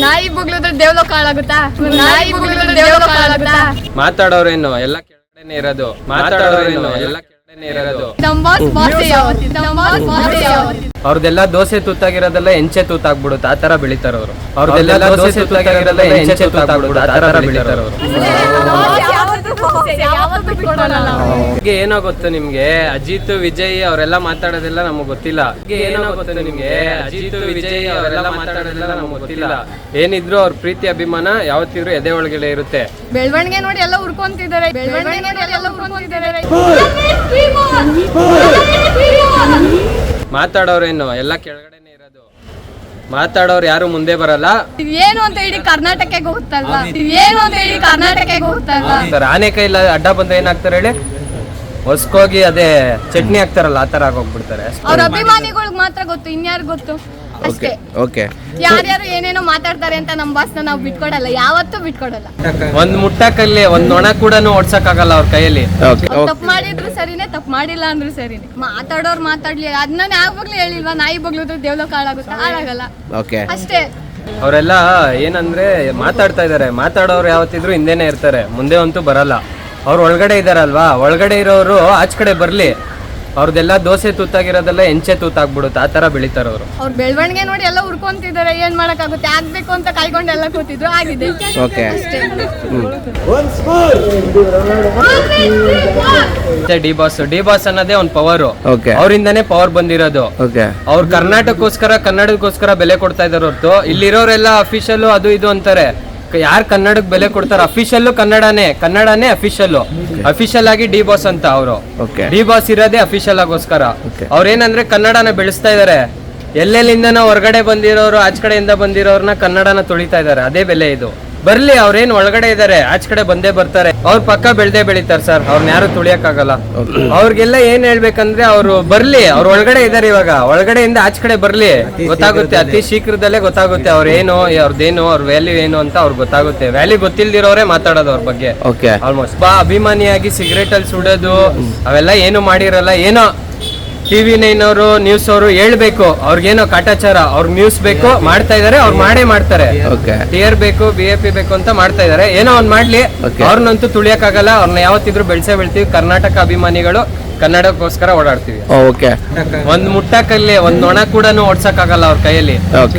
ನಾಯಿ ಬುಗ್ಲಿದ್ರೆ ದೇವ್ಲೋಕ ಹಾಳಾಗುತ್ತಾ? ನಾಯಿ ಬುಗ್ಲಿದ್ರೆ ದೇವ್ಲೋಕ ಹಾಳಾಗುತ್ತಾ? ಮಾತಾಡೋರೇನು? ಎಲ್ಲ ಕೆಳಗಡೆನೆ ಇರೋದು. ಮಾತಾಡೋರೇನು? ಎಲ್ಲ ಕೆಳಗಡೆನೆ ಇರೋದು. ಅವ್ರದೆಲ್ಲ ದೋಸೆ ತೂತಾಗಿರೋದೆಲ್ಲ ಎಂಚೆ ತೂತಾಗ್ಬಿಡುತ್ತೆ ಆ ತರ ಬೆಳಿತಾರ ಅವರು ಅವ್ರದೆಲ್ಲ ದೋಸೆ ತೂತಾಗಿರೋದೆಲ್ಲ ಎಂಚೆ ತೂತಾಗ್ಬಿಡುತ್ತೆ ಆ ತರ ಬೆಳಿತಾರ ನಿಮ್ಗೆ ಏನೋ ಗೊತ್ತು ನಿಮ್ಗೆ ಅಜಿತ್ ವಿಜಯ್ ಅವರೆಲ್ಲ ಮಾತಾಡೋದೆಲ್ಲ ನಮಗೆ ಗೊತ್ತಿಲ್ಲ. ನಿಮ್ಗೆ ಏನೋ ಗೊತ್ತು ನಿಮ್ಗೆ? ಅಜಿತ್ ವಿಜಯ್ ಅವರೆಲ್ಲ ಮಾತಾಡೋದೆಲ್ಲ ನಮಗೆ ಗೊತ್ತಿಲ್ಲ. ಏನಿದ್ರು ಅವ್ರ ಪ್ರೀತಿ ಅಭಿಮಾನ ಯಾವತ್ತಿದ್ರು ಎದೆ ಒಳಗಡೆ ಇರುತ್ತೆ. ಬೆಳವಣಿಗೆ ನೋಡಿ ಎಲ್ಲ ಉರ್ಕೊಂತಿದ್ದಾರೆ ಬೆಳವಣಿಗೆ ನೋಡಿ ಎಲ್ಲ ಉರ್ಕೊಂತಿದ್ದಾರೆ ಮಾತಾಡೋರೇನು ಎಲ್ಲ ಕೆಳಗಡೆನೆ ಇರೋದು ಮಾತಾಡೋರು ಯಾರು ಮುಂದೆ ಬರಲ್ಲ. ಏನು ಅಂತ ಹೇಳಿ ಕರ್ನಾಟಕಕ್ಕೆ ಗೊತ್ತಲ್ವಾ? ಏನು ಅಂತ ಹೇಳಿ ಕರ್ನಾಟಕಕ್ಕೆ ಗೊತ್ತಲ್ವಾ? ಸರ್ ಅಡ್ಡ ಬಂದ ಏನಾಗ್ತಾರೆ ಹೇಳಿ? ಹೊಸ್ಕೋಗಿ ಅದೇ ಚಟ್ನಿ ಹಾಕ್ತಾರಲ್ಲ ಆ ತರ ಆಗೋಗ್ಬಿಡ್ತಾರೆ. ಅವ್ರ ಅಭಿಮಾನಿಗಳಿಗೆ ಮಾತ್ರ ಗೊತ್ತು ಇನ್ಯಾರು ಗೊತ್ತು? ಅಷ್ಟೇ. ಓಕೆ. ಯಾರ್ಯಾರು ಏನೇನೋ ಮಾತಾಡ್ತಾರೆ ಅಂತ ನಮ್ ಬಾಸ್ನ ನಾವು ಬಿಟ್ಕೊಡಲ್ಲ ಯಾವತ್ತೂ ಬಿಟ್ಕೊಡಲ್ಲ. ಒಂದ್ ಮುಟ್ಟಕಲ್ಲಿ ಒಂದ್ ಒಣ ಕೂಡ ಓಡ್ಸಕ್ ಆಗಲ್ಲ ಅವ್ರ ಕೈಯಲ್ಲಿ. ತಪ್ಪು ಮಾಡಿದ್ರು ಸರಿನೇ ತಪ್ಪು ಮಾಡಿಲ್ಲ ಅಂದ್ರು ಸರಿನೇ. ಮಾತಾಡೋರು ಮಾತಾಡ್ಲಿ ಅದನ್ನ ಯಾವಾಗ್ಲೂ ಹೇಳಿಲ್ವಾ? ನಾಯಿ ಬಗ್ಲಿದ್ರು ದೇವ್ಲೋಕ ಹಾಳಾಗುತ್ತೆ ಹಾಳಾಗಲ್ಲ. ಓಕೆ ಅಷ್ಟೇ. ಅವರೆಲ್ಲ ಏನಂದ್ರೆ ಮಾತಾಡ್ತಾ ಇದಾರೆ. ಮಾತಾಡೋರು ಯಾವತ್ತಿದ್ರು ಹಿಂದೆನೆ ಇರ್ತಾರೆ. ಮುಂದೆ ಅಂತೂ ಬರಲ್ಲ. ಅವ್ರು ಒಳಗಡೆ ಇದಾರಲ್ವಾ? ಒಳಗಡೆ ಇರೋರು ಆಚ್ ಕಡೆ ಬರ್ಲಿ. ಅವ್ರದ್ದೆಲ್ಲ ದೋಸೆ ತೂತಾಗಿರೋದೆಲ್ಲ ಎಂಚೆ ತೂತಾಗ್ಬಿಡುತ್ತೆ ಆ ತರ ಬೆಳಿತಾರ ಅವರು. ಅವ್ರ ಬೆಳವಣಿಗೆ ನೋಡಿ ಎಲ್ಲ ಉರ್ಕೊಂತಿದ್ದಾರೆ ಏನ್ ಮಾಡಕ್ಕಾಗುತ್ತೆ? ಆಗ್ಬೇಕು ಅಂತ ಕಾಯ್ಕೊಂಡು ಎಲ್ಲ ಕೂತಿದ್ರು ಆಗಿದೆ. ಓಕೆ. ಅಷ್ಟೇ. ಮತ್ತೆ ಡಿ ಬಾಸ್ ಡಿ ಬಾಸ್ ಅನ್ನೋದೇ ಒಂದ್ ಪವರ್ ಓಕೆ. ಅವರಿಂದಾನೇ ಪವರ್ ಬಂದಿರೋದು. ಓಕೆ. ಅವ್ರು ಕರ್ನಾಟಕಕ್ಕೋಸ್ಕರ ಕನ್ನಡಕ್ಕೋಸ್ಕರ ಬೆಲೆ ಕೊಡ್ತಾ ಇದಾರೆ ಹೊರತು. ಇಲ್ಲಿರೋರೆಲ್ಲ ಅಫಿಷಿಯಲ್ ಅದು ಇದು ಅಂತಾರೆ. ಯಾರು ಕನ್ನಡಕ್ಕೆ ಬೆಲೆ ಕೊಡ್ತಾರೆ ಅಫಿಷಿಯಲ್ ಕನ್ನಡನೇ ಕನ್ನಡನೇ ಅಫಿಷಿಯಲ್ ಅಫಿಷಿಯಲ್ ಆಗಿ ಡಿ ಬಾಸ್ ಅಂತ ಅವರು. ಓಕೆ ಡಿ ಬಾಸ್ ಇರೋದೇ ಅಫಿಷಿಯಲ್ ಆಗೋಸ್ಕರ. Okay. ಅವ್ರೇನಂದ್ರೆ ಕನ್ನಡನ ಬೆಳೆಸ್ತಾ ಇದಾರೆ. ಎಲ್ಲೆಲ್ಲಿಂದನೋ ಹೊರಗಡೆ ಬಂದಿರೋರು ಆಚ ಕಡೆಯಿಂದ ಬಂದಿರೋರ್ನ ಕನ್ನಡನ ತುಳಿತಾ ಇದಾರೆ. ಅದೇ ಬೆಲೆ ಇದು. ಬರ್ಲಿ ಅವ್ರೇನ್ ಒಳಗಡೆ ಇದಾರೆ ಆಚ ಕಡೆ ಬಂದೇ ಬರ್ತಾರೆ. ಅವ್ರ ಪಕ್ಕ ಬೆಳ್ದೇ ಬೆಳಿತಾರೆ ಸರ್ ಅವ್ರನ್ನ ಯಾರು ತುಳಿಯಕ್ಕಾಗಲ್ಲ. ಅವ್ರಿಗೆಲ್ಲ ಏನ್ ಹೇಳ್ಬೇಕಂದ್ರೆ ಅವ್ರು ಬರ್ಲಿ ಅವ್ರ ಒಳಗಡೆ ಇದಾರೆ ಇವಾಗ. ಒಳಗಡೆಯಿಂದ ಆಚ ಕಡೆ ಬರ್ಲಿ ಗೊತ್ತಾಗುತ್ತೆ ಅತಿ ಶೀಘ್ರದಲ್ಲೇ ಗೊತ್ತಾಗುತ್ತೆ ಅವ್ರ ಏನು ಅವ್ರದ್ದೇನು ಅವ್ರ ವ್ಯಾಲ್ಯೂ ಏನು ಅಂತ ಅವ್ರಿಗೆ ಗೊತ್ತಾಗುತ್ತೆ. ವ್ಯಾಲ್ಯೂ ಗೊತ್ತಿಲ್ದಿರೋರೇ ಮಾತಾಡೋದು ಅವ್ರ ಬಗ್ಗೆ. ಆಲ್ಮೋಸ್ಟ್ ಬಾ ಅಭಿಮಾನಿಯಾಗಿ ಸಿಗರೇಟ್ ಅಲ್ಲಿ ಸುಡೋದು ಅವೆಲ್ಲ ಏನು ಮಾಡಿರಲ್ಲ ಏನೋ ಟಿವಿ ನೈನ್ ಅವರು ನ್ಯೂಸ್ ಅವರು ಹೇಳ್ಬೇಕು. ಅವ್ರಿಗೇನೋ ಕಾಟಾಚಾರ ಅವ್ರ ನ್ಯೂಸ್ ಬೇಕು ಮಾಡ್ತಾ ಇದಾರೆ ಅವ್ರು ಮಾಡೇ ಮಾಡ್ತಾರೆ. ಓಕೆ ಟಿಯರ್ ಬೇಕು ಬಿ ಎ ಪಿ ಬೇಕು ಅಂತ ಮಾಡ್ತಾ ಇದಾರೆ. ಏನೋ ಒಂದ್ ಮಾಡ್ಲಿ. Okay. ಅವ್ರನ್ನಂತೂ ತುಳಿಯಕ್ಕಾಗಲ್ಲ. ಅವ್ರನ್ನ ಯಾವತ್ತಿದ್ರು ಬೆಳ್ಸೇ ಬೆಳ್ತೀವಿ. ಕರ್ನಾಟಕ ಅಭಿಮಾನಿಗಳು ಕನ್ನಡಕ್ಕೋಸ್ಕರ ಓಡಾಡ್ತೀವಿ. ಓಕೆ ಒಂದ್ ಮುಟ್ಟಾಕಲ್ಲಿ ಒಂದ್ ನೊಣ ಕೂಡ ಓಡ್ಸಕ್ ಆಗಲ್ಲ ಅವ್ರ ಕೈಯಲ್ಲಿ.